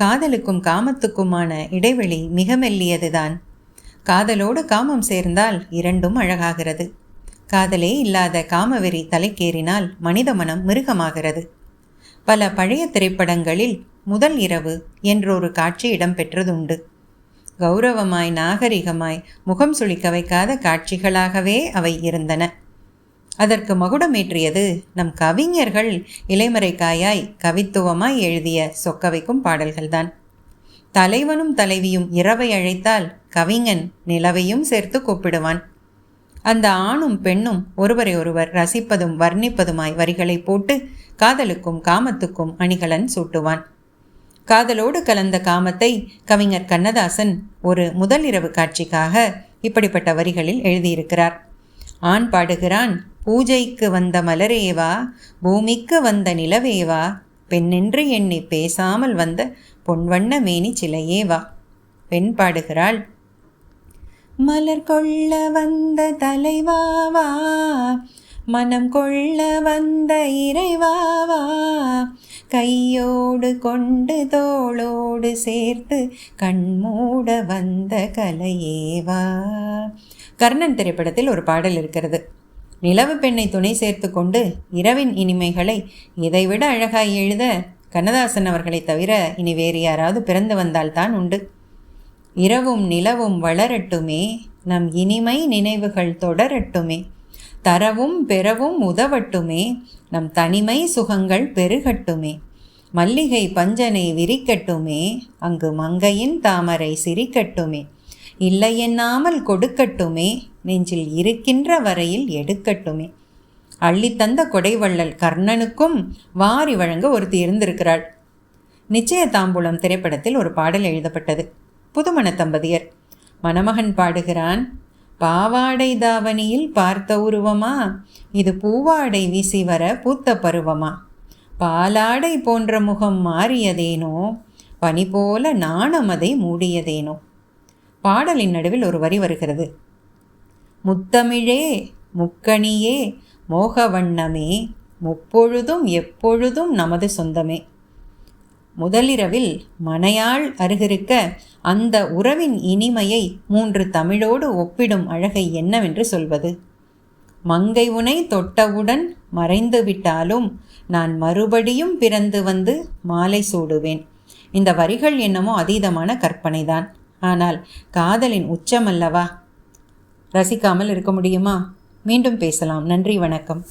காதலுக்கும் காமத்துக்குமான இடைவெளி மிக மெல்லியதுதான். காதலோடு காமம் சேர்ந்தால் இரண்டும் அழகாகிறது. காதலே இல்லாத காமவெறி தலைக்கேறினால் மனித மனம் மிருகமாகிறது. பல பழைய திரைப்படங்களில் முதல் இரவு என்றொரு காட்சி இடம்பெற்றதுண்டு. கௌரவமாய் நாகரிகமாய் முகம் சுளிக்க வைக்காத காட்சிகளாகவே அவை இருந்தன. அதற்கு மகுடமேற்றியது. நம் கவிஞர்கள் இலைமறைக்காயாய் கவித்துவமாய் எழுதிய சொக்கவைக்கும் பாடல்கள்தான். தலைவனும் தலைவியும் இரவை அழைத்தால் கவிஞன் நிலவையும் சேர்த்து கூப்பிடுவான். அந்த ஆணும் பெண்ணும் ஒருவரை ஒருவர் ரசிப்பதும் வர்ணிப்பதுமாய் வரிகளை போட்டு காதலுக்கும் காமத்துக்கும் அணிகலன் சூட்டுவான். காதலோடு கலந்த காமத்தை கவிஞர் கண்ணதாசன் ஒரு முதல் இரவு காட்சிக்காக இப்படிப்பட்ட வரிகளில் எழுதியிருக்கிறார். ஆண் பாடுகிறான் பூஜைக்கு வந்த மலரேவா பூமிக்கு வந்த நிலவேவா பெண்ணென்று எண்ணி பேசாமல் வந்த பொன்வண்ண மேனி சிலையேவா? பெண் பாடுகிறாள் மலர் கொள்ள வந்த தலைவாவா மனம் கொள்ள வந்த இறைவாவா கையோடு கொண்டு தோளோடு சேர்த்து கண்மூட வந்த கலையேவா? கர்ணன் திரைப்படத்தில் ஒரு பாடல் இருக்கிறது. நிலவு பெண்ணை துணை சேர்த்து கொண்டு இரவின் இனிமைகளை இதைவிட அழகாய் எழுத கண்ணதாசன் அவர்களை தவிர இனி வேறு யாராவது பிறந்து வந்தால்தான் உண்டு. இரவும் நிலவும் வளரட்டுமே நம் இனிமை நினைவுகள் தொடரட்டுமே தரவும் பெறவும் உதவட்டுமே நம் தனிமை சுகங்கள் பெருகட்டுமே மல்லிகை பஞ்சனை விரிக்கட்டுமே அங்கு மங்கையின் தாமரை சிரிக்கட்டுமே இல்லை எண்ணாமல் கொடுக்கட்டுமே நெஞ்சில் இருக்கின்ற வரையில் எடுக்கட்டுமே. அள்ளித்தந்த கொடைவள்ளல் கர்ணனுக்கும் வாரி வழங்க ஒருத்தி இருந்திருக்கிறாள் நிச்சய தாம்பூலம் திரைப்படத்தில் ஒரு பாடல் எழுதப்பட்டது. புதுமண தம்பதியர். மணமகன் பாடுகிறான். பாவாடை தாவணியில் பார்த்த உருவமா? இது பூவாடை வீசி வர பூத்த பருவமா? பாலாடை போன்ற முகம் மாறியதேனோ? பனி போல நாணம் அதை மூடியதேனோ? பாடலின் நடுவில் ஒரு வரி வருகிறது. முத்தமிழே முக்கணியே மோகவண்ணமே முப்பொழுதும் எப்பொழுதும் நமது சொந்தமே. முதலிரவில் மனையாள் அருகிருக்க அந்த உறவின் இனிமையை மூன்று தமிழோடு ஒப்பிடும் அழகை என்னவென்று சொல்வது? மங்கை உனை தொட்டவுடன் மறைந்து விட்டாலும் நான் மறுபடியும் பிறந்து வந்து மாலை சூடுவேன். இந்த வரிகள் என்னமோ அதீதமான கற்பனைதான். ஆனால் காதலின் உச்சமல்லவா? ரசிக்காமல் இருக்க முடியுமா? மீண்டும் பேசலாம். நன்றி வணக்கம்.